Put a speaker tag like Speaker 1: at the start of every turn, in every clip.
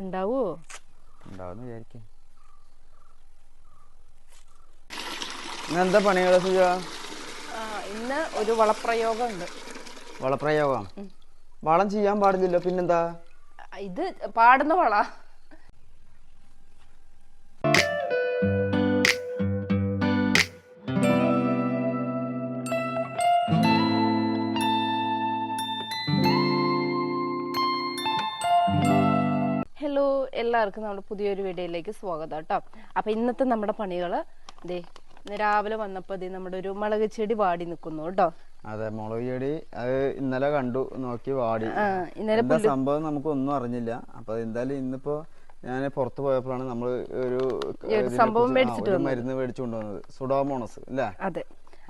Speaker 1: ഉണ്ടാവോ?
Speaker 2: ഉണ്ടാവുന്ന വിചാരിക്കാം. എന്താ പണികളെ സുജ?
Speaker 1: ആ, ഇന്ന് ഒരു വളപ്രയോഗം? ഉണ്ട്
Speaker 2: വളപ്രയോഗം വളം ചെയ്യാൻ പാടില്ലല്ലോ പിന്നെന്താ?
Speaker 1: ഇത് പാടുന്ന വള. എല്ലാവർക്കും നമ്മുടെ പുതിയൊരു വീഡിയോയിലേക്ക് സ്വാഗതം കേട്ടോ. അപ്പം ഇന്നത്തെ നമ്മുടെ പണികൾ ദേ രാവിലെ വന്നപ്പോൾ ദേ നമ്മുടെ ഒരു മുളക് ചെടി വാടി നിൽക്കുന്നു കേട്ടോ.
Speaker 2: അതെ മുളക് ചെടി അത് ഇന്നലെ കണ്ടു നോക്കി വാടി.
Speaker 1: ഇന്നലെ
Speaker 2: സംഭവം നമുക്ക് ഒന്നും അറിഞ്ഞില്ല. അപ്പൊ എന്തായാലും ഇന്നിപ്പോ ഞാൻ പുറത്തു പോയപ്പോഴാണ് നമ്മൾ ഒരു
Speaker 1: സംഭവം
Speaker 2: മരുന്ന് മേടിച്ചു കൊണ്ടുവന്നത് സുഡോമോണസ് അല്ലേ?
Speaker 1: അതെ.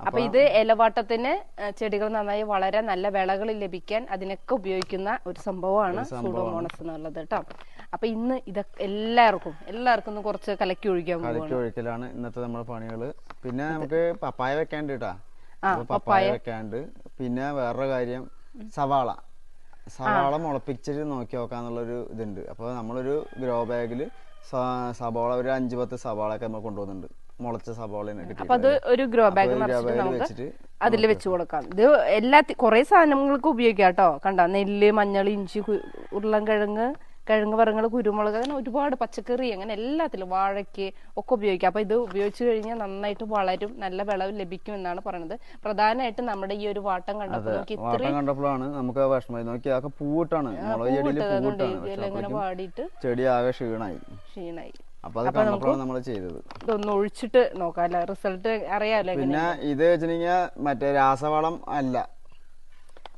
Speaker 1: അപ്പൊ ഇത് ഇലവാട്ടത്തിന് ചെടികൾ നന്നായി വളരെ നല്ല വിളകൾ ലഭിക്കാൻ അതിനൊക്കെ ഉപയോഗിക്കുന്ന ഒരു സംഭവമാണ്. സൂഡോമോണസ് എന്നുള്ളത് കേട്ടോ. അപ്പൊ ഇന്ന് ഇതൊക്കെ എല്ലാവർക്കും എല്ലാവർക്കും ഒന്ന് കുറച്ച് കലക്കി ഒഴിക്കാൻ
Speaker 2: കലക്കി ഒഴിക്കലാണ് ഇന്നത്തെ നമ്മുടെ പണികൾ പിന്നെ നമുക്ക് പപ്പായ വെക്കാണ്ട് കേട്ടാ പപ്പായ വെക്കാണ്ട് പിന്നെ വേറൊരു കാര്യം സവാള. സവാള മുളപ്പിച്ചിട്ട് നോക്കി നോക്കാന്നുള്ളൊരു ഇതുണ്ട്. അപ്പോൾ നമ്മളൊരു ഗ്രോ ബാഗിൽ സവാള ഒരു അഞ്ച് പത്ത് സവാള ഒക്കെ നമ്മൾ കൊണ്ടുവന്നിട്ടുണ്ട്. മുളച്ച സവാള
Speaker 1: അത് ഒരു ഗ്രോ ബാഗ് അതിൽ വെച്ച് കൊടുക്കാം. ഇത് എല്ലാ കുറെ സാധനങ്ങൾക്ക് ഉപയോഗിക്കാം കേട്ടോ കണ്ട? നെല്ല് മഞ്ഞൾ ഇഞ്ചി ഉരുളൻ ഉരുളൻകിഴങ്ങ് കിഴങ്ങ് വർഗങ്ങൾ കുരുമുളക് അങ്ങനെ ഒരുപാട് പച്ചക്കറി അങ്ങനെ എല്ലാത്തിലും വാഴയ്ക്ക് ഒക്കെ ഉപയോഗിക്കാം. അപ്പൊ ഇത് ഉപയോഗിച്ച് കഴിഞ്ഞാൽ നന്നായിട്ട് വളരും നല്ല വിളവ് ലഭിക്കും എന്നാണ് പറയുന്നത് പ്രധാനമായിട്ടും നമ്മുടെ ഈ ഒരു വാട്ടം കണ്ടപ്പോൾ നമുക്ക്
Speaker 2: കണ്ടപ്പോഴാണ് നമുക്ക് വിഷമം. നോക്കി അതൊക്കെ പൂവിട്ടാണ്.
Speaker 1: ഇങ്ങനെ വാടിയിട്ട്
Speaker 2: ചെടി ആകെ ക്ഷീണായി.
Speaker 1: ക്ഷീണായി.
Speaker 2: അപ്പൊ നമ്മൾ ചെയ്തത്.
Speaker 1: ഇതൊന്ന് ഒഴിച്ചിട്ട് നോക്കാം റിസൾട്ട് അറിയാലോ
Speaker 2: പിന്നെ ഇത് വെച്ചിട്ടുണ്ടെങ്കിൽ മറ്റേ രാസവളം അല്ല.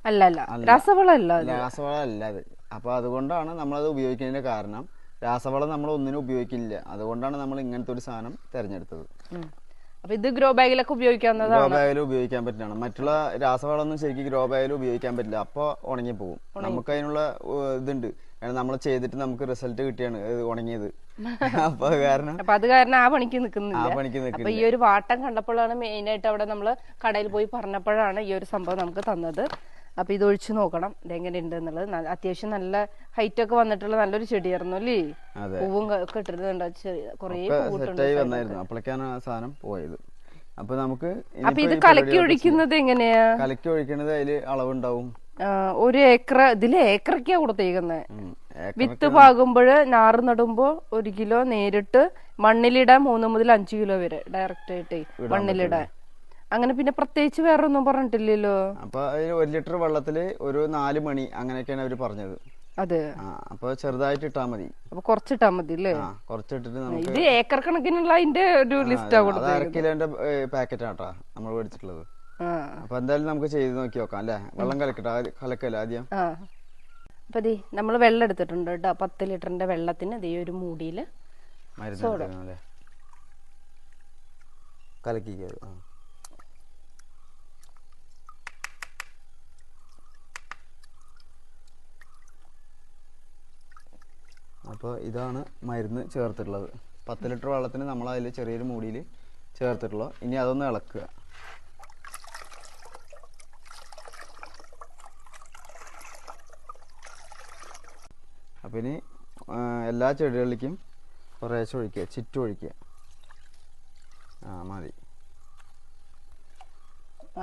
Speaker 1: അല്ല അല്ല. രാസവളം അല്ല
Speaker 2: രാസവളം അല്ല അത്. അപ്പൊ അതുകൊണ്ടാണ് നമ്മളത് ഉപയോഗിക്കുന്നതിന്റെ കാരണം. രാസവളം നമ്മൾ ഒന്നിനും ഉപയോഗിക്കില്ല. അതുകൊണ്ടാണ് നമ്മൾ ഇങ്ങനത്തെ ഒരു സാധനം തിരഞ്ഞെടുത്തത്.
Speaker 1: അപ്പൊ ഇത് ഗ്രോ ബാഗിലൊക്കെ ഉപയോഗിക്കാവുന്നതാണ്.
Speaker 2: ഗ്രോ ബാഗിൽ ഉപയോഗിക്കാൻ പറ്റുന്നതാണ്. മറ്റുള്ള രാസവളം ഒന്നും ശരിക്കും ഗ്രോ ബാഗിൽ ഉപയോഗിക്കാൻ പറ്റില്ല. അപ്പോൾ ഉണങ്ങി പോകും നമുക്ക് അതിനുള്ള ഇതുണ്ട്. കാരണം നമ്മൾ ചെയ്തിട്ട് നമുക്ക് റിസൾട്ട് കിട്ടിയാണ് ഉണങ്ങിയത്. അപ്പൊ കാരണം
Speaker 1: അപ്പൊ അത് കാരണം ആ പണിക്ക്
Speaker 2: ആ
Speaker 1: നിൽക്കുന്നില്ല
Speaker 2: പണിക്ക്
Speaker 1: അപ്പൊ ഈ ഒരു വാട്ടം കണ്ടപ്പോഴാണ് മെയിൻ ആയിട്ട് അവിടെ നമ്മൾ കടയിൽ പോയി പറഞ്ഞപ്പോഴാണ് ഈ ഒരു സംഭവം നമുക്ക് തന്നത്. അപ്പൊ ഇത് ഒഴിച്ചു നോക്കണം. ഇതെങ്ങനെ ഉണ്ട് എന്നുള്ളത് അത്യാവശ്യം നല്ല ഹൈറ്റ് ഒക്കെ വന്നിട്ടുള്ള നല്ലൊരു ചെടിയായിരുന്നു അല്ലേ? പൂവും ഒക്കെ കുറേ
Speaker 2: സാധനം പോയത്. അപ്പൊ നമുക്ക്
Speaker 1: അപ്പൊ ഇത് കലക്കി ഒഴിക്കുന്നത് എങ്ങനെയാ?
Speaker 2: കലക്കി ഒഴിക്കുന്നത് അതിൽ അളവുണ്ടാവും.
Speaker 1: ഒരു ഏക്കർ ഇതിൽ ഏക്കറൊക്കെയാ കൊടുത്തേക്കുന്നത് വിത്ത് പാകുമ്പോൾ ഞാറ് നടുമ്പോ ഒരു കിലോ നേരിട്ട് മണ്ണിലിടാൻ മൂന്ന് മുതൽ അഞ്ച് കിലോ വരെ ഡയറക്റ്റ് ആയിട്ട് മണ്ണിലിടാൻ. അങ്ങനെ പിന്നെ പ്രത്യേകിച്ച് വേറെ ഒന്നും പറഞ്ഞിട്ടില്ലല്ലോ.
Speaker 2: അപ്പൊ ഒരു ലിറ്റർ വെള്ളത്തിൽ ഒരു നാല് മണി അങ്ങനെയൊക്കെയാണ് അവർ പറഞ്ഞത്.
Speaker 1: അതെ.
Speaker 2: അപ്പൊ ചെറുതായിട്ട് ഇട്ടാ മതി.
Speaker 1: അപ്പൊ കുറച്ചിട്ടാ മതി അല്ലേ
Speaker 2: കുറച്ചിട്ടിട്ട് നമുക്ക്
Speaker 1: ഇത് ഏക്കർ കണക്കിനുള്ള അതിന്റെ ഒരു ലിസ്റ്റ്
Speaker 2: അര കിലോന്റെ പാക്കറ്റ് ആട്ടാ നമ്മൾ മേടിച്ചിട്ടുള്ളത്. അപ്പൊ എന്തായാലും നമുക്ക് ചെയ്ത് നോക്കി നോക്കാം അല്ലേ? വെള്ളം കലക്കട്ടെ കലക്കല്ലേ ആദ്യം?
Speaker 1: അപ്പൊ ദേ നമ്മൾ വെള്ളം എടുത്തിട്ടുണ്ട് കേട്ടോ. പത്ത് ലിറ്ററിന്റെ വെള്ളത്തിന് ദേ ഒരു മൂടിയിൽ
Speaker 2: മരുന്ന് എടുക്കണം അല്ലേ കലക്കിക്കത് ആ അപ്പോൾ ഇതാണ് മരുന്ന് ചേർത്തിട്ടുള്ളത്. പത്ത് ലിറ്റർ വെള്ളത്തിന് നമ്മൾ അതിൽ ചെറിയൊരു മൂടിയിൽ ചേർത്തിട്ടുള്ളൂ. ഇനി അതൊന്ന് ഇളക്കുക. അപ്പം ഇനി എല്ലാ ചെടികളിലേക്കും കുറേശ്ശെ ഒഴിക്കുക. ചുറ്റും ഒഴിക്കുക. ആ മതി.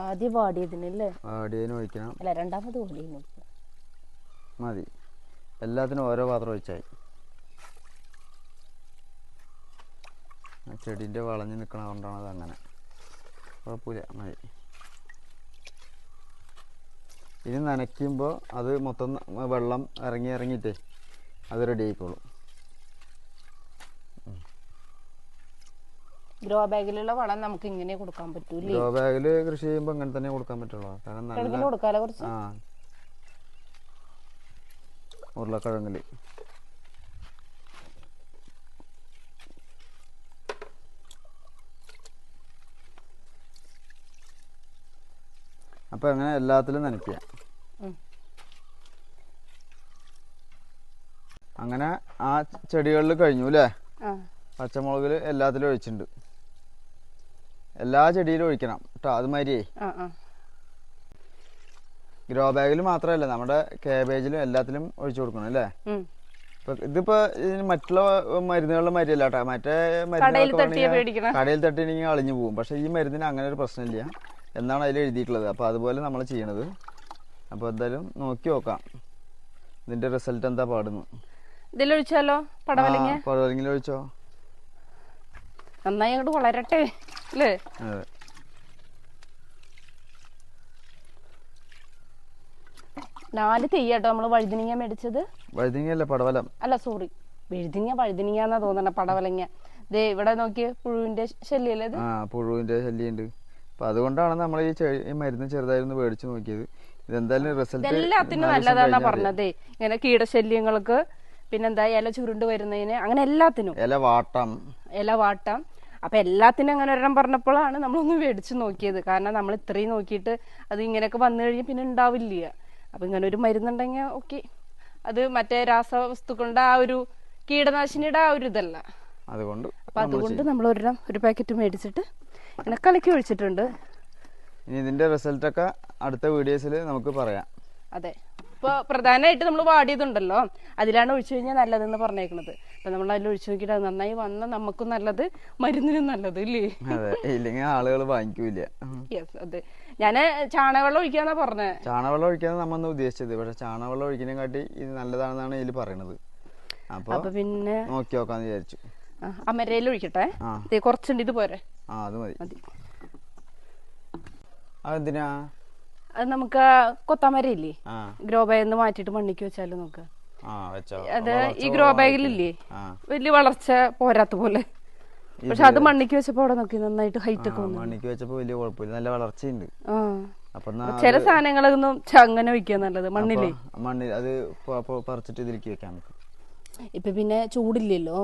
Speaker 1: ആദ്യം വാടിയതിനല്ലേ?
Speaker 2: വാടിയതിന് ഒഴിക്കണം.
Speaker 1: അല്ല രണ്ടാമത് വാടിയതിന്
Speaker 2: മതി. എല്ലാത്തിനും ഓരോ പാത്രം ഒഴിച്ചായി. ചെടീന്റെ വളഞ്ഞ് നിൽക്കണ കൊണ്ടാണ് അത് അങ്ങനെ കുഴപ്പമില്ല മതി. ഇനി നനയ്ക്കുമ്പോൾ അത് മൊത്തം വെള്ളം ഇറങ്ങി ഇറങ്ങിയിട്ടേ അത് റെഡി ആയിക്കോളും.
Speaker 1: ഗ്രോ ബാഗിലുള്ള വളം നമുക്ക് ഇങ്ങനെ കൊടുക്കാൻ പറ്റൂലേ
Speaker 2: ഗ്രോ ബാഗിൽ കൃഷി ചെയ്യുമ്പോൾ അങ്ങനെ തന്നെ കൊടുക്കാൻ പറ്റുള്ളൂ. കാരണം നല്ല
Speaker 1: കൊടുക്കാലോ കുറച്ച്?
Speaker 2: ആ. ഉരുളക്കിഴങ്ങിൽ അപ്പൊ അങ്ങനെ എല്ലാത്തിലും നനയ്ക്കുക. അങ്ങനെ ആ ചെടികളിൽ കഴിഞ്ഞു അല്ലേ പച്ചമുളകിൽ എല്ലാത്തിലും ഒഴിച്ചിട്ടുണ്ട്. എല്ലാ ചെടിയിലും ഒഴിക്കണം കേട്ടോ അത് മാതിരിയേ
Speaker 1: ആ ആ.
Speaker 2: ഗ്രോ ബാഗിൽ മാത്രമല്ല നമ്മുടെ കാബേജിലും എല്ലാത്തിലും ഒഴിച്ചു കൊടുക്കണം അല്ലേ ഇതിപ്പോ ഇതിന് മറ്റുള്ള മരുന്നുകളുടെ മരിയല്ല കേട്ടോ മറ്റേ
Speaker 1: പേടിക്കണ.
Speaker 2: കടയിൽ തട്ടിയാണെങ്കിൽ അളിഞ്ഞു പോകും. പക്ഷെ ഈ മരുന്നിന് അങ്ങനെ ഒരു പ്രശ്നമില്ല. എന്നാണ് അതിൽ എഴുതിയിട്ടുള്ളത്. അപ്പോൾ അതുപോലെ നമ്മൾ ചെയ്യണത്. അപ്പോൾ എന്തായാലും നോക്കി നോക്കാം. ഇതിന്റെ റിസൾട്ട് എന്താ പാടുന്നു
Speaker 1: ഇതിലൊഴിച്ചാലോ? പടവലങ്ങ?
Speaker 2: പടവലെങ്കിൽ ഒഴിച്ചോ
Speaker 1: നന്നായി അങ്ങോട്ട് വളരട്ടെ അല്ലേ?
Speaker 2: അതെ.
Speaker 1: നാല് തെയ്യാട്ടോ നമ്മൾ വഴുതിനിങ്ങ മേടിച്ചത്.
Speaker 2: വഴുതിങ്ങല്ല പടവലം.
Speaker 1: അല്ല സോറി വഴുതിനിങ്ങ വഴുതിനിങ്ങ എന്നാ തോന്നണ പടവലങ്ങ. ദേ ഇവിടെ നോക്കിയ പുഴുവിന്റെ ശല്യല്ലേ
Speaker 2: പുഴുവിന്റെ ശല്യമുണ്ട് അപ്പൊ അതുകൊണ്ടാണ് നമ്മൾ ഈ ഈ മരുന്ന് ചെറുതായിരുന്നു മേടിച്ചു നോക്കിയത്. ഇതെന്തായാലും റിസൾട്ട്
Speaker 1: എല്ലാത്തിനും നല്ലതാണ് പറഞ്ഞതേ. ഇങ്ങനെ കീടശല്യങ്ങൾക്ക് പിന്നെന്താ ഇല ചുരുണ്ട് വരുന്നതിന് അങ്ങനെ എല്ലാത്തിനും.
Speaker 2: ഇല വാട്ടം.
Speaker 1: ഇല വാട്ടം. അപ്പൊ എല്ലാത്തിനും അങ്ങനെ ഒരെണ്ണം പറഞ്ഞപ്പോഴാണ് നമ്മളൊന്ന് മേടിച്ചു നോക്കിയത്. കാരണം നമ്മൾ ഇത്രയും നോക്കിയിട്ട് അത് ഇങ്ങനെയൊക്കെ വന്നു കഴിഞ്ഞാൽ പിന്നെ ഉണ്ടാവില്ല. അപ്പൊ ഇങ്ങനെ ഒരു മരുന്നുണ്ടെങ്കിൽ ഓക്കെ. അത് മറ്റേ രാസവസ്തുക്കളുടെ ആ ഒരു കീടനാശിനിയുടെ ആ ഒരു ഇതല്ല.
Speaker 2: അതുകൊണ്ട്
Speaker 1: അപ്പൊ അതുകൊണ്ട് നമ്മൾ ഒരെണ്ണം ഒരു പാക്കറ്റ് മേടിച്ചിട്ട് ഇങ്ങനെ കലക്കി ഒഴിച്ചിട്ടുണ്ട്.
Speaker 2: ഇനി ഇതിന്റെ റിസൾട്ട് ഒക്കെ അടുത്ത വീഡിയോസിൽ നമുക്ക് പറയാം.
Speaker 1: അതെ. ഇപ്പൊ പ്രധാനമായിട്ട് നമ്മൾ വാടിയതുണ്ടല്ലോ. അതിലാണ് ഒഴിച്ചു കഴിഞ്ഞാൽ നല്ലതെന്ന് പറഞ്ഞേക്കുന്നത് അപ്പൊ നമ്മൾ അതിൽ ഒഴിച്ചു നോക്കിയിട്ട് അത് നന്നായി വന്ന നമുക്കും നല്ലത് മരുന്നിനും നല്ലത് ഇല്ലേ?
Speaker 2: ഇല്ലെങ്കിൽ ആളുകൾ വാങ്ങിക്കൂല
Speaker 1: യെസ് അതെ. ഞാൻ ചാണകവെള്ളം ഒഴിക്കാന്നാ പറഞ്ഞത്
Speaker 2: ചാണകവെള്ളം ഒഴിക്കാന്ന് നമ്മന്ന് ഉദ്ദേശിച്ചത്. പക്ഷെ ചാണകവെള്ളം ഒഴിക്കുന്നതിനെക്കാട്ടി ഇത് നല്ലതാണെന്നാണ് ഇതിൽ പറയണത്. അപ്പൊ
Speaker 1: പിന്നെ
Speaker 2: നോക്കി നോക്കാന്ന് വിചാരിച്ചു.
Speaker 1: അമരയിൽ ഒഴിക്കട്ടെ? കുറച്ചുണ്ട് ഇത് പോരെ.
Speaker 2: ആ അത് മതി. അതെന്തിനാ?
Speaker 1: അത് നമുക്ക്
Speaker 2: കൊത്താമരയില്ലേ?
Speaker 1: ഗ്രോ ബാഗിൽ മാറ്റിയിട്ട് മണ്ണിക്ക് വെച്ചാലും
Speaker 2: വെച്ചോ.
Speaker 1: അത് ഈ ഗ്രോ. ബാഗിലില്ലേ? വലിയ വളർച്ച പോരാത്ത പോലെ. പക്ഷെ അത് മണ്ണിക്ക് വെച്ചപ്പോ അവിടെ നോക്കി നന്നായിട്ട് ഹൈറ്റ് ഒക്കെ
Speaker 2: മണ്ണിക്ക് വെച്ചപ്പോ വലിയ കുഴപ്പമില്ല. നല്ല വളർച്ചയുണ്ട്.
Speaker 1: ചില സാധനങ്ങളൊന്നും അങ്ങനെ വെക്കുക നല്ലത്.
Speaker 2: മണ്ണില്ലേ? മണ്ണിൽ അത് പറിച്ചിട്ട് ഇതിലേക്ക് വെക്കാം
Speaker 1: ഇപ്പൊ പിന്നെ ചൂടില്ലല്ലോ.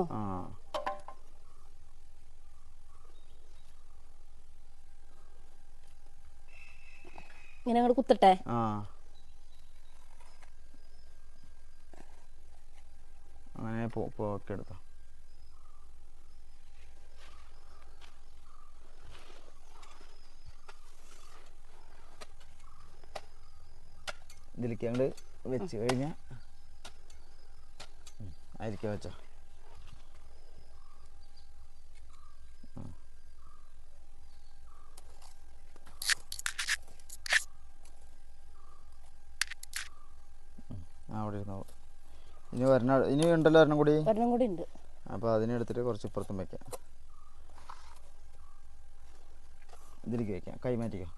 Speaker 1: ഇങ്ങനെ അങ്ങോട്ട് കുത്തട്ടെ.
Speaker 2: ആ. അങ്ങനെ പോക്കെ എടുത്തോ. ഇതിലേക്ക് അങ്ങോട്ട് വെച്ച് കഴിഞ്ഞാൽ ആയിരിക്കാം വെച്ചോ. അവിടെ ഇരുന്നോ ഇനി വരണ ഇനി ഉണ്ടല്ലോ ഒരെണ്ണം കൂടി?
Speaker 1: ഒരെണ്ണം കൂടി ഉണ്ട്.
Speaker 2: അപ്പോൾ അതിനെടുത്തിട്ട് കുറച്ച് ഇപ്പുറത്തും വെക്കാം. ഇതിലേക്ക് വെക്കാം. കൈ മാറ്റിക്കോ.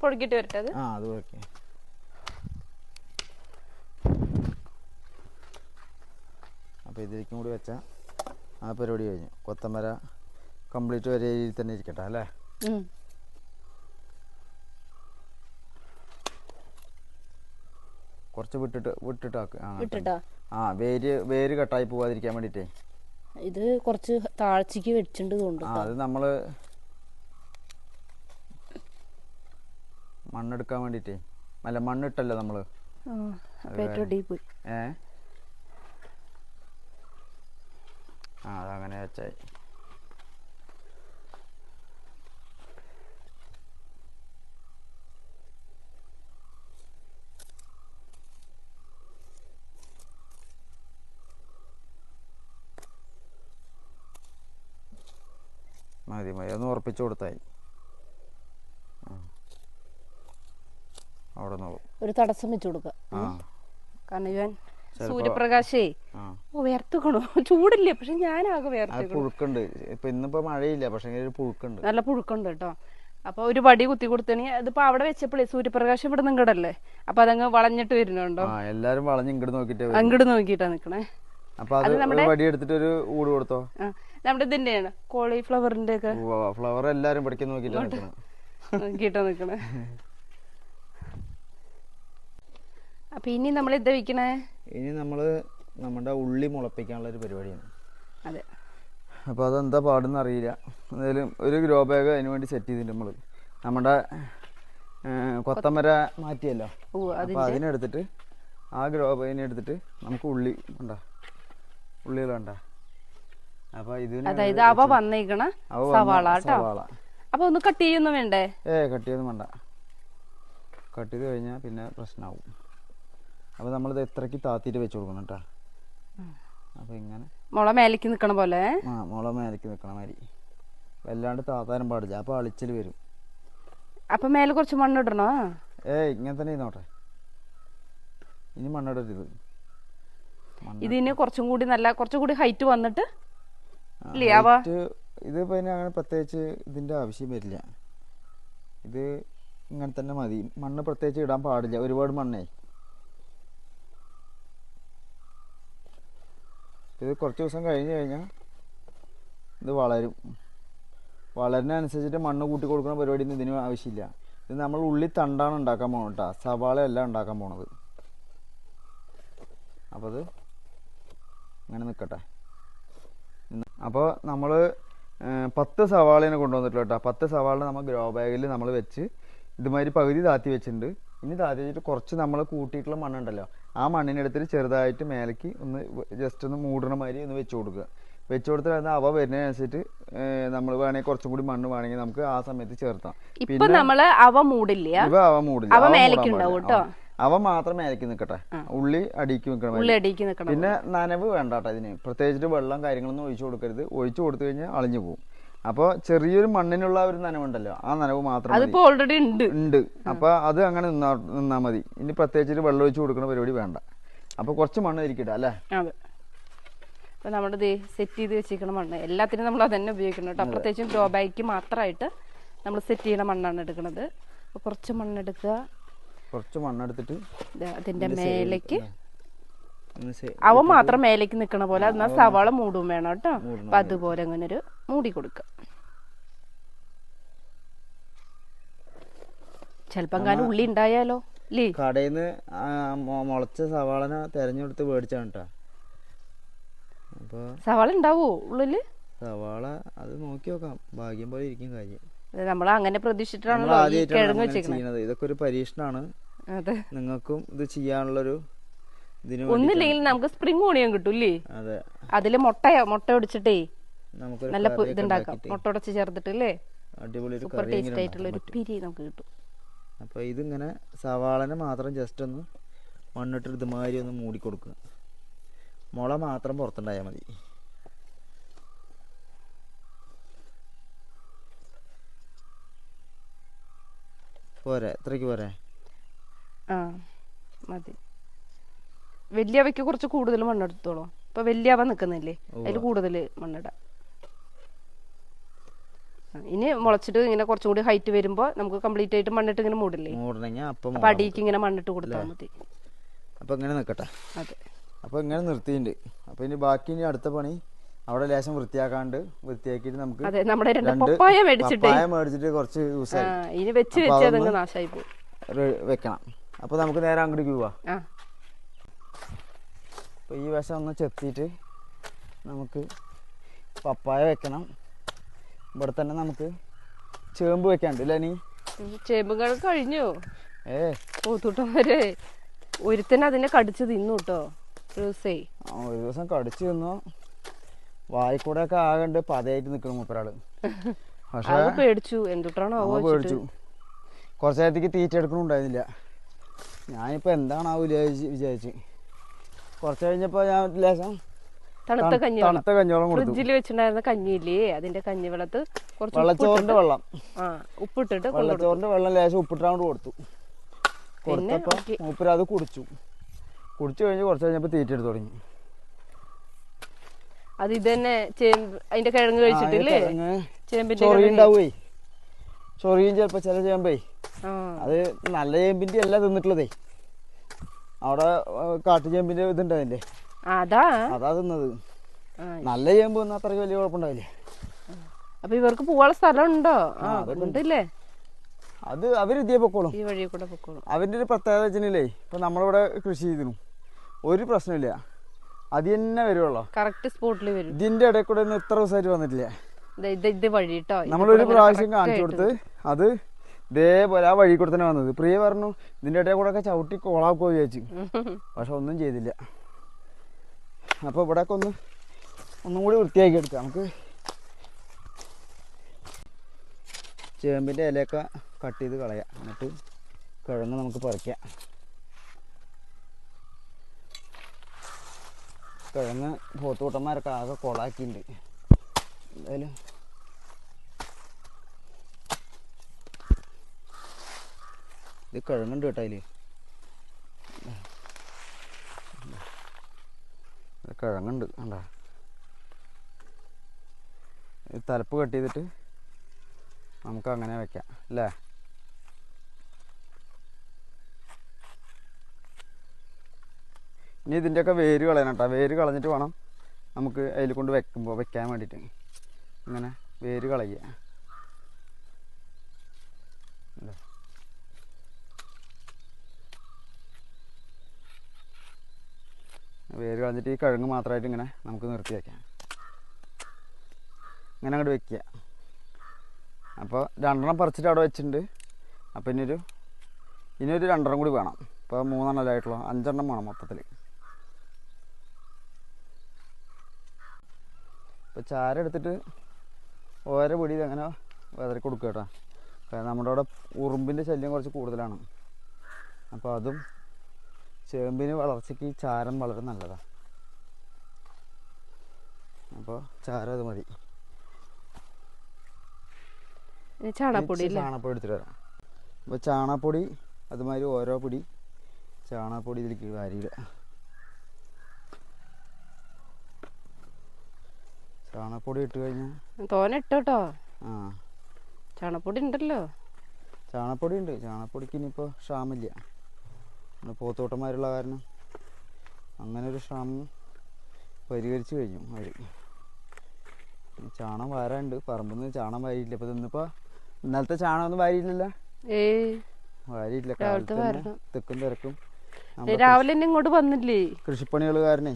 Speaker 1: പൊടുക്കിട്ട് വരട്ടെ അത്
Speaker 2: ആ അത് വെക്കാം അപ്പോൾ ഇതിലേക്കും കൂടി വെച്ചാൽ ആ പരിപാടി കഴിഞ്ഞു. കൊത്തമര കംപ്ലീറ്റ് വരെ ഇതിൽ തന്നെ ഇരിക്കട്ടെ അല്ലേ? കുറച്ച് വിട്ടിട്ട് വിട്ടിട്ടാക്ക്. ആ
Speaker 1: വിട്ടിട്ടാ?
Speaker 2: ആ വേര് വേര് കട്ടായി പോവാതിരിക്കാൻ വേണ്ടിട്ടേ.
Speaker 1: ഇത് കുറച്ച് താഴ്ചക്ക് വെച്ചിട്ടുണ്ട് തോന്നുന്നു
Speaker 2: അത് നമ്മൾ മണ്ണെടുക്കാൻ വേണ്ടിട്ടേ. അല്ല മണ്ണിട്ടല്ലോ നമ്മൾ. ഏ? ആ അതങ്ങനെ വെച്ചായി. മതി മതി. ഒന്ന് ഉറപ്പിച്ചു കൊടുത്തായി. അവിടെ
Speaker 1: ഒരു തടസ്സം വെച്ചു കൊടുക്ക
Speaker 2: ആ.
Speaker 1: കാരണം ഇവൻ സൂര്യപ്രകാശേ. ഓ വേർത്തുക്കണോ ചൂടില്ലേ? പക്ഷെ ഞാനാകെ വേർത്തുക്കണു
Speaker 2: പുഴുക്കുണ്ട്. ഇപ്പൊ ഇന്നിപ്പോ മഴയില്ല. പക്ഷെ ഒരു പുഴുക്കുണ്ട്.
Speaker 1: നല്ല പുഴുക്കുണ്ട് കേട്ടോ. അപ്പൊ ഒരു വടി കുത്തി കൊടുത്തണെങ്കിൽ അതിപ്പോ അവിടെ വെച്ചപ്പോഴേ സൂര്യപ്രകാശം ഇവിടെ നിങ്ങടല്ലേ അപ്പൊ അതങ്ങ് വളഞ്ഞിട്ട് വരുന്നുണ്ടോ?
Speaker 2: എല്ലാരും വളഞ്ഞ് ഇങ്ങോട്ട് നോക്കിട്ട്.
Speaker 1: അങ്ങോട്ട് നോക്കിട്ടാ നിക്കണേ.
Speaker 2: അപ്പൊ അത് നമ്മുടെ വടി എടുത്തിട്ട് ഒരു ഊട് കൊടുത്തോ?
Speaker 1: നമ്മുടെ ഇതിന്റെയാണ്. കോളിഫ്ലവറിന്റെ ഒക്കെ
Speaker 2: ഫ്ലവർ എല്ലാരും പഠിക്കാൻ നോക്കിട്ടാ
Speaker 1: നിക്കണേ. അപ്പൊ ഇനി നമ്മൾ ഇത് വെക്കണേ?
Speaker 2: ഇനി നമ്മൾ നമ്മുടെ ഉള്ളി മുളപ്പിക്കാനുള്ള ഒരു പരിപാടിയാണ്.
Speaker 1: അതെ.
Speaker 2: അപ്പോൾ അതെന്താ പാടുന്ന അറിയില്ല. എന്തായാലും ഒരു ഗ്രോ ബാഗ് അതിന് വേണ്ടി സെറ്റ് ചെയ്തിട്ടുണ്ട് നമ്മൾ നമ്മുടെ കൊത്തമര മാറ്റിയല്ലോ. അപ്പോൾ അതിനെടുത്തിട്ട് ആ ഗ്രോ ബാഗിനെടുത്തിട്ട് നമുക്ക് ഉള്ളി ഉണ്ടാ? ഉള്ളികളുണ്ടാ
Speaker 1: അതായത് അവ വന്നേക്കണ സവാള കേട്ടോ. അപ്പൊ ഒന്ന് കട്ട് ചെയ്യൊന്നും വേണ്ടേ?
Speaker 2: ഏ കട്ട് ചെയ്യൊന്നും വേണ്ട. കട്ട് ചെയ്ത് കഴിഞ്ഞാൽ പിന്നെ പ്രശ്നമാവും അപ്പോൾ നമ്മളിത് എത്രക്ക് താത്തിട്ട് വെച്ച് കൊടുക്കണം കേട്ടോ അപ്പൊ ഇങ്ങനെ.
Speaker 1: മുള മേലേക്ക് നിക്കണ പോലെ?
Speaker 2: ആ മുള മേലേക്ക് നിക്കണ മാതിരി. വല്ലാണ്ട് താത്താനും പാടില്ല. അപ്പൊ അളിച്ചിൽ വരും.
Speaker 1: അപ്പൊ മേലെ കുറച്ച് മണ്ണിടണോ?
Speaker 2: ഏ ഇങ്ങനെ തന്നെ ഇരുന്നോട്ടെ. ഇനി മണ്ണിടരുത്. മണ്ണ്
Speaker 1: ഇതിന് കുറച്ചും കൂടി നല്ല കുറച്ചും കൂടി ഹൈറ്റ് വന്നിട്ട്
Speaker 2: ആ,
Speaker 1: ഇല്ലേ, അവ?
Speaker 2: height ഇത് പിന്നെ അങ്ങനെ പ്രത്യേകിച്ച് ഇതിന്റെ ആവശ്യം വരില്ല. ഇത് ഇങ്ങനെ തന്നെ മതി. മണ്ണ് പ്രത്യേകിച്ച് ഇടാൻ പാടില്ല. ഒരുപാട് മണ്ണേ. ഇത് കുറച്ച് ദിവസം കഴിഞ്ഞ് കഴിഞ്ഞാൽ ഇത് വളരും. വളരുന്നതനുസരിച്ചിട്ട് മണ്ണ് കൂട്ടി കൊടുക്കുന്ന പരിപാടിയൊന്നും ഇതിന് ആവശ്യമില്ല. ഇത് നമ്മൾ ഉള്ളി തണ്ടാണ് ഉണ്ടാക്കാൻ പോകണം കേട്ടോ സവാള അല്ല ഉണ്ടാക്കാൻ പോണത്. അപ്പോൾ അത് അങ്ങനെ നിൽക്കട്ടെ അപ്പോൾ നമ്മൾ പത്ത് സവാളേനെ കൊണ്ടുവന്നിട്ടുള്ള കേട്ടോ. പത്ത് സവാള നമ്മൾ ഗ്രോ ബാഗിൽ നമ്മൾ വെച്ച് ഇതുമാതിരി പകുതി താത്തി വെച്ചിട്ടുണ്ട്. ഇനി താത്തി വെച്ചിട്ട് കുറച്ച് നമ്മൾ കൂട്ടിയിട്ടുള്ള മണ്ണുണ്ടല്ലോ. ആ മണ്ണിനെടുത്തിട്ട് ചെറുതായിട്ട് മേലേക്ക് ഒന്ന് ജസ്റ്റ് ഒന്ന് മൂടണ മാതിരി ഒന്ന് വെച്ച് കൊടുക്കുക. വെച്ച് കൊടുത്തിട്ട് അത് അവ വരുന്നതിനനുസരിച്ചിട്ട് നമ്മൾ വേണമെങ്കിൽ കുറച്ചും കൂടി മണ്ണ് വേണമെങ്കിൽ നമുക്ക് ആ സമയത്ത് ചേർത്താം.
Speaker 1: ഇപ്പൊ നമ്മൾ അവ മൂടില്ല.
Speaker 2: ഇവ അവ മൂടില്ല.
Speaker 1: അവ
Speaker 2: മാത്രമേ അരക്കി നിൽക്കട്ടെ ഉള്ളി അടിക്ക് നിൽക്കണം പിന്നെ നനവ് വേണ്ട കേട്ടോ ഇതിന്. പ്രത്യേകിച്ചിട്ട് വെള്ളം കാര്യങ്ങളൊന്നും ഒഴിച്ചു കൊടുക്കരുത്. ഒഴിച്ചു കൊടുത്തു കഴിഞ്ഞാൽ അളിഞ്ഞു പോകും അപ്പോൾ ചെറിയൊരു മണ്ണിനുള്ള ഒരു നനവുണ്ടല്ലോ. ആ നനവ് മാത്രം
Speaker 1: ഓൾറെഡി ഉണ്ട്.
Speaker 2: ഉണ്ട്. അപ്പോൾ അത് അങ്ങനെ നിന്നാ നിന്നാൽ മതി. ഇനി പ്രത്യേകിച്ചിട്ട് വെള്ളം ഒഴിച്ചു കൊടുക്കുന്ന പരിപാടി വേണ്ട. അപ്പോൾ കുറച്ച് മണ്ണ് ഇരിക്കട്ടെ അല്ലേ?
Speaker 1: അതെ. അപ്പൊ നമ്മുടെ ദേ സെറ്റ് ചെയ്ത് വെച്ചിരിക്കുന്ന മണ്ണ്. എല്ലാത്തിനും നമ്മൾ അതന്നെ ഉപയോഗിക്കണം കേട്ടോ പ്രത്യേകിച്ചും ഗ്രോ ബാഗ് മാത്രമായിട്ട് നമ്മൾ സെറ്റ് ചെയ്യുന്ന മണ്ണാണ് എടുക്കുന്നത് അപ്പോൾ കുറച്ച് മണ്ണെടുക്കുക
Speaker 2: കുറച്ച് മണ്ണെടുത്തിട്ട്
Speaker 1: അതിന്റെ മേലേക്ക് അവ മാത്രം മേലേക്ക് നിക്കണ പോലെ എന്നാൽ സവാള മൂടും വേണം കേട്ടോ. അപ്പൊ അതുപോലെ അങ്ങനെ ഒരു മൂടി കൊടുക്ക. ചെലപ്പം കാലം ഉള്ളി ഉണ്ടായാലോ കടയിന്ന്
Speaker 2: കടയിൽ നിന്ന് മുളച്ച സവാളനെ തെരഞ്ഞെടുത്ത് മേടിച്ചാണ് കേട്ടോ.
Speaker 1: സവാള ഉണ്ടാവോ ഉള്ളിൽ?
Speaker 2: സവാള അത് നോക്കി നോക്കാം. ഭാഗ്യം പോലെ ഇരിക്കും കാര്യം.
Speaker 1: നമ്മൾ അങ്ങനെ പ്രതീക്ഷിച്ചിട്ടാണല്ലോ
Speaker 2: ഇതൊക്കെ ഒരു പരീക്ഷണമാണ് നിങ്ങൾക്കും ഇത് ചെയ്യാനുള്ളൊരു
Speaker 1: ഒന്നില്ലെങ്കിൽ നമുക്ക് സ്പ്രിംഗ് ഓണിയൻ കിട്ടും
Speaker 2: അതെ.
Speaker 1: അതിൽ മുട്ട മുട്ട ഒടിച്ചിട്ടേ
Speaker 2: നമുക്ക്
Speaker 1: നല്ല ഇതുണ്ടാക്കാം. മുട്ട ഉടച്ച് ചേർത്തിട്ട് അല്ലേ
Speaker 2: അടിപൊളി ഒരു
Speaker 1: സൂപ്പർ
Speaker 2: കറി
Speaker 1: ടേസ്റ്റ് ആയിട്ടുള്ള ഒരു പിരി നമുക്ക് കിട്ടും.
Speaker 2: അപ്പോൾ ഇതിങ്ങനെ സവാളനെ മാത്രം ജസ്റ്റ് ഒന്ന് മണ്ണിട്ട് ഇതുമാതിരി ഒന്ന് മൂടി കൊടുക്കുക. മുള മാത്രം പുറത്തുണ്ടായാൽ മതി. പോരെ എത്രക്ക് പോരെ.
Speaker 1: ആ മതി. വലിയവയ്ക്ക് കുറച്ച് കൂടുതൽ മണ്ണെടുത്തോളൂ. ഇപ്പൊ വലിയവ നിക്കുന്നില്ലേ? അതിൽ കൂടുതൽ മണ്ണിടാം. ഇനി മുളച്ചിട്ട് ഇങ്ങനെ കുറച്ചും കൂടി ഹൈറ്റ് വരുമ്പോ നമുക്ക് കംപ്ലീറ്റ് ആയിട്ട് മണ്ണിട്ട് ഇങ്ങനെ മൂടില്ലേ?
Speaker 2: അപ്പം
Speaker 1: അടിയിക്ക് ഇങ്ങനെ മണ്ണിട്ട് കൊടുത്താൽ മതി.
Speaker 2: അപ്പൊ ഇങ്ങനെ നിക്കട്ടെ.
Speaker 1: അതെ.
Speaker 2: അപ്പൊ ഇങ്ങനെ നിർത്തിയിട്ടുണ്ട് അപ്പൊ ഇനി ബാക്കി ഇനി അടുത്ത പണി അവിടെ ലേശം വൃത്തിയാക്കാണ്ട് വൃത്തിയാക്കിയിട്ട് നമുക്ക്
Speaker 1: അതെ നമ്മുടെ രണ്ട് പപ്പായ മേടിച്ചിട്ട്.
Speaker 2: കുറച്ച് ദിവസം
Speaker 1: ഇനി വെച്ച് വെച്ച് നാശമായി പോകും
Speaker 2: വെക്കണം. അപ്പോൾ നമുക്ക് നേരെ അങ്ങോട്ടേക്ക് പോവാം. അപ്പോൾ ഈ വശം ഒന്ന് ചെത്തിയിട്ട് നമുക്ക് പപ്പായ വെക്കണം. ഇവിടെ തന്നെ നമുക്ക് ചേമ്പ് വെക്കാണ്ട് ഇല്ല നീ
Speaker 1: ചേമ്പുകൾ കഴിഞ്ഞു.
Speaker 2: ഏ.
Speaker 1: പൂത്തൂട്ടം വരെ. ഒരുത്തൻ അതിനെ കടിച്ച് തിന്നു കേട്ടോ ഒരു ദിവസേ.
Speaker 2: ഒരു ദിവസം കടിച്ചു തിന്നു. വായിക്കൂടെ ഒക്കെ ആകണ്ട് പതയായിട്ട് നിൽക്കണം മൂപ്പരാൾ. പക്ഷേ
Speaker 1: പേടിച്ചു. എന്തുട്ടാണോ
Speaker 2: പേടിച്ചു. കുറച്ച് നേരത്തേക്ക് തീറ്റ എടുക്കണുണ്ടായിരുന്നില്ല. ഞാനിപ്പോൾ എന്താണാവൂല വിചാരിച്ച് വിചാരിച്ച്. കുറച്ച് കഴിഞ്ഞപ്പോൾ ഞാൻ ലേശം
Speaker 1: തണുത്ത
Speaker 2: തണു-
Speaker 1: കഞ്ഞിവെള്ളം.
Speaker 2: തണുത്ത കഞ്ഞോളം
Speaker 1: ഫ്രിഡ്ജിൽ വെച്ചിട്ടുണ്ടായിരുന്ന കഞ്ഞിയില്ലേ? അതിന്റെ കഞ്ഞിവെള്ളത്ത് കുറച്ച്
Speaker 2: വെള്ളച്ചോറിന്റെ വെള്ളം.
Speaker 1: ആ ഉപ്പിട്ടിട്ട്
Speaker 2: വെള്ളച്ചോറിന്റെ വെള്ളം ലേശം ഉപ്പിട്ടാണ്ട് കൊടുത്തു. കൊടുത്തപ്പോ
Speaker 1: ഓക്കേ.
Speaker 2: മൂപ്പര് അത് കുടിച്ചു. കുടിച്ചു കഴിഞ്ഞ് കുറച്ച് കഴിഞ്ഞപ്പോൾ തീറ്റ എടുത്ത് തുടങ്ങി.
Speaker 1: അത് ഇത് തന്നെ അതിന്റെ കിഴങ്ങ് കഴിച്ചിട്ടില്ലേ? ചേമ്പിന്റെ
Speaker 2: ചൊറി
Speaker 1: കിഴങ്ങ്.
Speaker 2: ഉണ്ടാവുവേ ചൊറിയും ചിലപ്പോൾ ചില ചേമ്പേ. അത് നല്ല ചേമ്പിന്റെ അല്ല തിന്നിട്ടുള്ളതേ. അവിടെ കാട്ടു ചേമ്പിന്റെ ഇതുണ്ട് അതിന്റെ.
Speaker 1: അതാ?
Speaker 2: അതാ തിന്നത്. നല്ല ചേമ്പ് തിന്നാൽ അത്രയ്ക്ക് വലിയ കുഴപ്പമുണ്ടാവില്ലേ.
Speaker 1: അപ്പൊ ഇവർക്ക് പോവാനുള്ള സ്ഥലം ഉണ്ടോ. ഉണ്ടല്ലേ?
Speaker 2: അത് അവർ പൊക്കോളും.
Speaker 1: ഈ വഴി കൂടെ പൊക്കോളും.
Speaker 2: അവന്റെ ഒരു പ്രത്യേകത വെച്ചിട്ടില്ലേ ഇപ്പൊ നമ്മളിവിടെ കൃഷി ചെയ്തിരുന്നു. ഒരു പ്രശ്നമില്ല അത് തന്നെ വരുവുള്ളൂ.
Speaker 1: കറക്റ്റ് സ്പോട്ടിൽ വരും.
Speaker 2: ഇതിന്റെ ഇടയിൽ കൂടെ ഇത്ര ദിവസമായിട്ട് വന്നിട്ടില്ല.
Speaker 1: ദേ ഇത് ഇത് വഴി കേട്ടോ. ഇത്
Speaker 2: നമ്മളൊരു പ്രാവശ്യം കാണിച്ചു കൊടുത്ത് അത് ഇതേപോലെ ആ വഴി കൂടെ തന്നെ വന്നത്. പ്രിയ പറഞ്ഞു ഇതിന്റെ ഇടയിൽ കൂടെ ഒക്കെ ചവിട്ടി കോളാക്കോ വിചാരിച്ചു. പക്ഷെ ഒന്നും ചെയ്തില്ല. അപ്പോൾ ഇവിടെയൊക്കെ ഒന്ന് ഒന്നും കൂടി വൃത്തിയാക്കി എടുക്കാം. നമുക്ക് ചേമ്പിന്റെ ഇലയൊക്കെ കട്ട് ചെയ്ത് കളയാം. എന്നിട്ട് കിഴങ്ങ് നമുക്ക് പറിക്കാം. കിഴങ്ങ് പോത്തുകൂട്ടന്മാരൊക്കെ ആകെ കൊളാക്കിയിട്ടുണ്ട്. എന്തായാലും ഇത് കിഴങ്ങുണ്ട് കേട്ടോ അതിൽ കിഴങ്ങുണ്ട് കണ്ടാ. തലപ്പ് കട്ട് ചെയ്തിട്ട് നമുക്ക് അങ്ങനെ വെക്കാം അല്ലേ? ഇനി ഇതിന്റെയൊക്കെ വേര് കളയണം കേട്ടോ. വേര് കളഞ്ഞിട്ട് വേണം നമുക്ക് അതിൽ കൊണ്ട് വെക്കുമ്പോൾ വെക്കാൻ വേണ്ടിയിട്ട്. ഇങ്ങനെ വേര് കളയുക ഇല്ലേ? വേര് കളഞ്ഞിട്ട് ഈ കിഴങ്ങ് മാത്രമായിട്ട് ഇങ്ങനെ നമുക്ക് നിർത്തി വെക്കാം. ഇങ്ങനെ അങ്ങോട്ട് വെക്കുക. അപ്പോൾ രണ്ടെണ്ണം പറിച്ചിട്ട് അവിടെ വെച്ചിട്ടുണ്ട്. അപ്പോൾ ഇനിയൊരു ഇനിയൊരു രണ്ടെണ്ണം കൂടി വേണം. ഇപ്പോൾ മൂന്നെണ്ണം ആയിട്ടുള്ളൂ. അഞ്ചെണ്ണം വേണം മൊത്തത്തിൽ. ഇപ്പോൾ ചാര എടുത്തിട്ട് ഓരോ പൊടിയിൽ അങ്ങനെ വെതറി കൊടുക്കുക കേട്ടോ. നമ്മുടെ അവിടെ ഉറുമ്പിന്റെ ശല്യം കുറച്ച് കൂടുതലാണ്. അപ്പോൾ അതും ചേമ്പിന് വളർച്ചയ്ക്ക് ചാരം വളരെ നല്ലതാണ് അപ്പോൾ ചാരം അത് മതി.
Speaker 1: ഇനി ചാണകപ്പൊടി
Speaker 2: എടുത്തിട്ട് വരാം. അപ്പോൾ ചാണകപ്പൊടി അതുമാതിരി ഓരോ പൊടി ചാണകപ്പൊടി ഇതിലേക്ക് വാരിയിടുക ചാണകപ്പൊടി ഇട്ട് കഴിഞ്ഞാൽ
Speaker 1: തോനെ ഇട്ടോട്ടോ.
Speaker 2: ആ.
Speaker 1: ചാണകപ്പൊടി ഉണ്ടല്ലോ.
Speaker 2: ചാണകപ്പൊടി ഉണ്ട്. ചാണകപ്പൊടിക്ക് ഇനിയിപ്പോൾ ക്ഷാമില്ല നമ്മൾ പോത്തോട്ടന്മാരുള്ള കാരണം അങ്ങനെ ഒരു ക്ഷാമം പരിഹരിച്ചു കഴിഞ്ഞു അവർ ചാണം വാരാണ്ട് പറമ്പിൽ നിന്ന് ചാണം വാരിയില്ല. ഇപ്പൊ ഇന്നിപ്പോ ഇന്നലത്തെ ചാണം ഒന്നും വാരിയില്ലല്ലോ വാരിയില്ല. തെക്കും തിരക്കും.
Speaker 1: രാവിലെ തന്നെ ഇങ്ങോട്ട് വന്നില്ലേ?
Speaker 2: കൃഷിപ്പണികൾ കാരണേ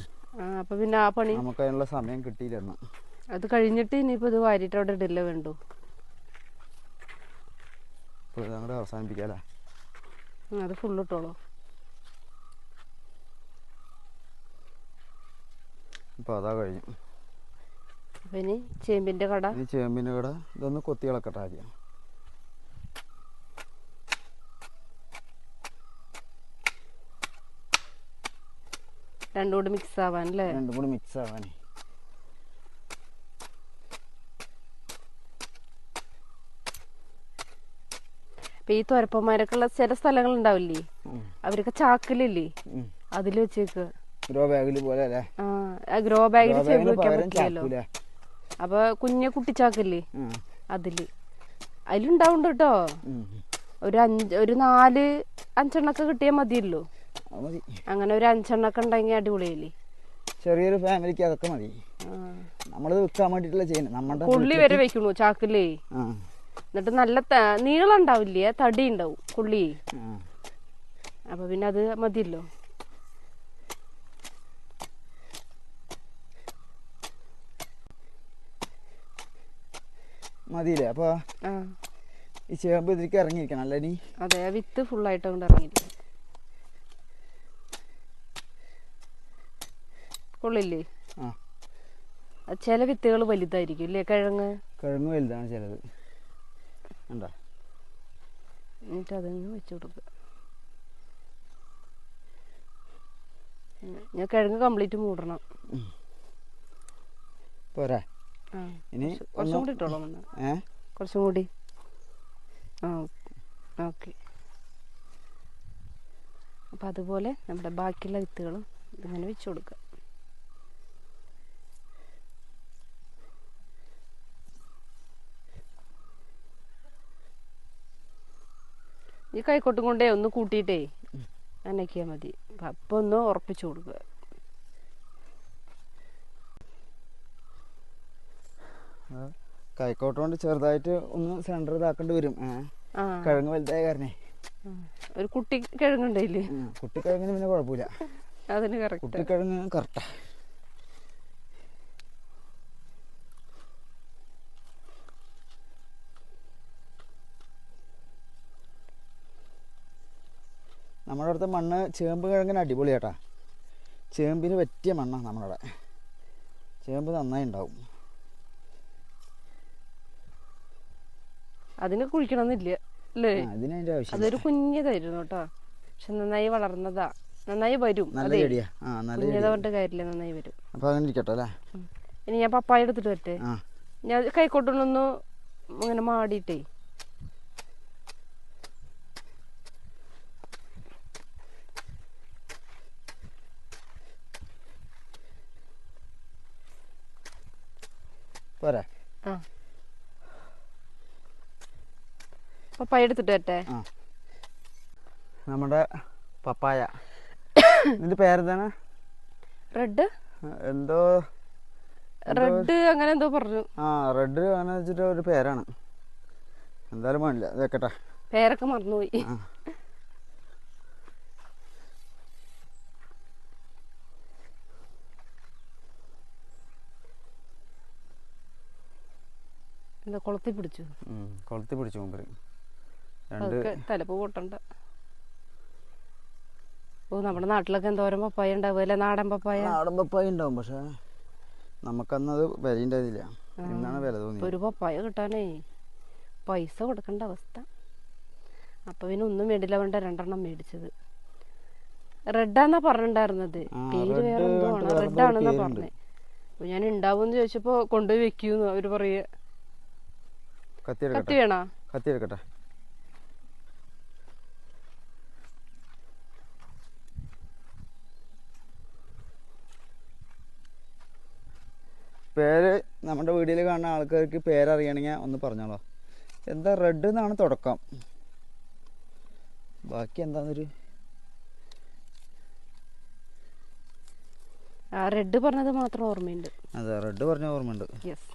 Speaker 1: അപ്പൊ പിന്നെ ആ പണി
Speaker 2: നമുക്ക് അതിനുള്ള സമയം കിട്ടിയില്ലെന്ന്
Speaker 1: അത് കഴിഞ്ഞിട്ട് ഇനിയിപ്പോ ഇത് വാരിയിട്ട് അവിടെ ഇടില്ല വേണ്ടു?
Speaker 2: അങ്ങോട്ട് അവസാനിപ്പിക്കാല്ലേ?
Speaker 1: അത് ഫുള്ള് ഇട്ടോളൂ.
Speaker 2: അപ്പോൾ അതാ കഴിഞ്ഞു.
Speaker 1: പിന്നെ ചേമ്പിന്റെ കട.
Speaker 2: ഇനി ചേമ്പിന്റെ കട. ഇതൊന്ന് കൊത്തി ഇളക്കട്ടെ ആദ്യം.
Speaker 1: രണ്ടും കൂടി മിക്സ് ആവാൻ അല്ലേ
Speaker 2: രണ്ടും കൂടി മിക്സ് ആവാനേ.
Speaker 1: ഇപ്പൊ ഈ തുരപ്പന്മാരൊക്കെ ചില സ്ഥലങ്ങൾ ഉണ്ടാവില്ലേ? അവരൊക്കെ ചാക്കിലില്ലേ?
Speaker 2: അതിൽ
Speaker 1: അതിൽ വെച്ചേക്ക്
Speaker 2: ബാഗിൽ ബാഗിൽ പോലെ അല്ലേ?
Speaker 1: ആ. ഗ്രോ ബാഗിൽ
Speaker 2: ബാഗിന്
Speaker 1: വെക്കാൻ പറ്റില്ലല്ലോ അപ്പൊ കുഞ്ഞ കുട്ടിച്ചാക്കല്ലേ? അതിൽ. അതിലുണ്ടാവുണ്ട് കേട്ടോ. ഒരു അഞ്ച് ഒരു നാല് അഞ്ചെണ്ണൊക്കെ കിട്ടിയാൽ മതിയല്ലോ. അങ്ങനെ ഒരു അഞ്ചെണ്ണൊക്കെ ഉണ്ടെങ്കിൽ അടിപൊളിയല്ലേ.
Speaker 2: ചെറിയൊരു ഫാമിലിക്ക് അതൊക്കെ മതി.
Speaker 1: നമ്മൾ
Speaker 2: നമ്മളത് വിൽക്കാൻ വേണ്ടിട്ടുള്ള ചെയ്യുന്നത്. നമ്മുടെ
Speaker 1: കൊള്ളി വരെ വെക്കണു
Speaker 2: ചാക്കല്ലേ
Speaker 1: എന്നിട്ട് നല്ല നീളം ഉണ്ടാവില്ലേ? തടി ഉണ്ടാവും കൊള്ളി
Speaker 2: ആ.
Speaker 1: അപ്പൊ പിന്നെ അത് മതിയല്ലോ.
Speaker 2: മതിയില്ലേ?
Speaker 1: അപ്പൊ
Speaker 2: ഈ ചേമ്പ് ഇതിലേക്ക് ഇറങ്ങിയിരിക്കണം അല്ലേ നീ
Speaker 1: അതെ വിത്ത് ഫുള്ളായിട്ട് കൊണ്ട് ഇറങ്ങിയിരിക്കണം. കൊള്ളില്ലേ?
Speaker 2: ആ.
Speaker 1: ചില വിത്തുകൾ വലുതായിരിക്കും ഇല്ലേ കിഴങ്ങ്?
Speaker 2: കിഴങ്ങ് വലുതാണ് ചിലത്. ഉണ്ടോ
Speaker 1: എന്നിട്ട് അതങ്ങ് വെച്ച് കൊടുക്കുക. ഞാൻ കിഴങ്ങ് കംപ്ലീറ്റ് മൂടണം.
Speaker 2: പോരാ. ഇനി
Speaker 1: കുറച്ചും കൂടി ഇട്ടോളാം
Speaker 2: ഏ?
Speaker 1: കുറച്ചും കൂടി. ആ ഓക്കെ. അപ്പം അതുപോലെ നമ്മുടെ ബാക്കിയുള്ള വിത്തുകളും ഇങ്ങനെ വെച്ച് കൊടുക്കുക. ഈ കൈക്കോട്ടും കൊണ്ടേ ഒന്ന് കൂട്ടിയിട്ടേ അനക്കിയാൽ മതി. അപ്പം ഒന്ന് ഉറപ്പിച്ചു കൊടുക്കുക.
Speaker 2: കൈക്കോട്ട് കൊണ്ട് ചെറുതായിട്ട് ഒന്ന് സെന്റർ ഇതാക്കേണ്ടി വരും. കിഴങ്ങ് വലുതായ കാരണേ.
Speaker 1: ഒരു കുട്ടി കിഴങ്ങുണ്ടായില്ലേ?
Speaker 2: കുട്ടി കിഴങ്ങിന് പിന്നെ കുഴപ്പമില്ല.
Speaker 1: അതിന് കറക്റ്റ്
Speaker 2: കുട്ടിക്കിഴങ്ങ് കറക്റ്റാ നമ്മുടെ അടുത്ത മണ്ണ് ചേമ്പ് കിഴങ്ങിന് അടിപൊളിയാട്ടാ. ചേമ്പിന് പറ്റിയ മണ്ണാണ് നമ്മുടെ ചേമ്പ് നന്നായി ഉണ്ടാവും.
Speaker 1: അതിന് കുഴിക്കണമെന്നില്ല അല്ലേ? അതൊരു കുഞ്ഞതായിരുന്നു കേട്ടോ. പക്ഷെ നന്നായി വളർന്നതാ. നന്നായി വരും. കുഞ്ഞതുകൊണ്ട് കാര്യമില്ല നന്നായി വരും.
Speaker 2: അപ്പൊ അങ്ങനെ ഇരിക്കട്ടെ അല്ലേ?
Speaker 1: ഇനി ഞാൻ പപ്പായ എടുത്തിട്ട് വരട്ടെ. ഞാൻ കൈക്കോട്ടൊന്നൊന്ന് ഇങ്ങനെ മാടിയിട്ടേ.
Speaker 2: പോരാ.
Speaker 1: ആ. പപ്പായ എടുത്തിട്ട് വരട്ടെ?
Speaker 2: നമ്മുടെ പപ്പായ. ഇതിന്റെ പേരെന്താണ്?
Speaker 1: റെഡ്?
Speaker 2: എന്തോ
Speaker 1: റെഡ് അങ്ങനെ എന്തോ പറഞ്ഞു.
Speaker 2: ആ റെഡ് അങ്ങനെ വെച്ചിട്ട് ഒരു പേരാണ്. എന്തായാലും വേണ്ട ഇത് വെക്കട്ടെ.
Speaker 1: പേരൊക്കെ മറന്നുപോയി.
Speaker 2: കൊളത്തി
Speaker 1: എന്താ കുളത്തി പിടിച്ചു?
Speaker 2: കൊളത്തി പിടിച്ചു മുമ്പ്
Speaker 1: അതൊക്കെ തലപ്പ് പൊട്ടണ്ട ഓ നമ്മുടെ നാട്ടിലൊക്കെ എന്തോരം പപ്പായ ഉണ്ടാവും അല്ലെ? നാടൻ പപ്പായ?
Speaker 2: നാടൻ പപ്പായ ഉണ്ടാവും പക്ഷെ നമുക്കന്നത് വിലയുണ്ടായിരുന്നില്ല എന്നാണ് വില തോന്നിയത്.
Speaker 1: ഒരു പപ്പായ കിട്ടാനേ പൈസ കൊടുക്കേണ്ട അവസ്ഥ. അപ്പൊ പിന്നെ ഒന്നും വേണ്ടില്ല വേണ്ട രണ്ടെണ്ണം മേടിച്ചത്. റെഡാന്നാ പറഞ്ഞിട്ടുണ്ടായിരുന്നത് പേര് വേറെ എന്തോ ആണ് റെഡാണെന്നാ
Speaker 2: പറഞ്ഞത്
Speaker 1: പറഞ്ഞേ. അപ്പൊ ഞാൻ ഉണ്ടാവുമെന്ന് ചോദിച്ചപ്പോ കൊണ്ടുപോയി വെക്കൂന്ന് അവർ പറയേ.
Speaker 2: കത്തി
Speaker 1: വേണോ?
Speaker 2: കത്തി എടുക്കട്ടെ. പേര് നമ്മുടെ വീഡിയോയിൽ കാണുന്ന ആൾക്കാർക്ക് പേരറിയണമെങ്കിൽ ഒന്ന് പറഞ്ഞോളോ. എന്താ റെഡ് എന്നാണ് തുടക്കം. ബാക്കി എന്താന്നൊരു
Speaker 1: റെഡ് പറഞ്ഞത് മാത്രം ഓർമ്മയുണ്ട്.
Speaker 2: അതെ റെഡ് പറഞ്ഞ ഓർമ്മയുണ്ട്.
Speaker 1: യെസ്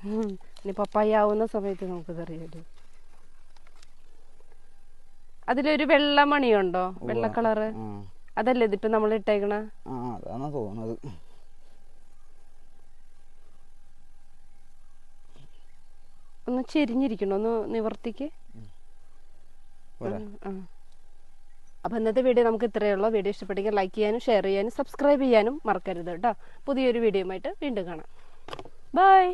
Speaker 1: ഇനി പപ്പായ ആവുന്ന സമയത്ത് നമുക്കത് അറിയാലോ. അതിലൊരു വെള്ള മണിയുണ്ടോ? വെള്ള കളറ്. അതല്ലേ ഇതിപ്പോ നമ്മൾ ഇട്ടേക്കണ?
Speaker 2: ആ അതാണ് തോന്നുന്നത്
Speaker 1: ഒന്ന് ചെരിഞ്ഞിരിക്കണോ? ഒന്ന് നിവർത്തിക്ക്. അപ്പം ഇന്നത്തെ വീഡിയോ നമുക്ക് ഇത്രയേ ഉള്ളൂ. വീഡിയോ ഇഷ്ടപ്പെട്ടെങ്കിൽ ലൈക്ക് ചെയ്യാനും ഷെയർ ചെയ്യാനും സബ്സ്ക്രൈബ് ചെയ്യാനും മറക്കരുത് കേട്ടോ. പുതിയൊരു വീഡിയോയുമായിട്ട് വീണ്ടും കാണാം. ബൈ.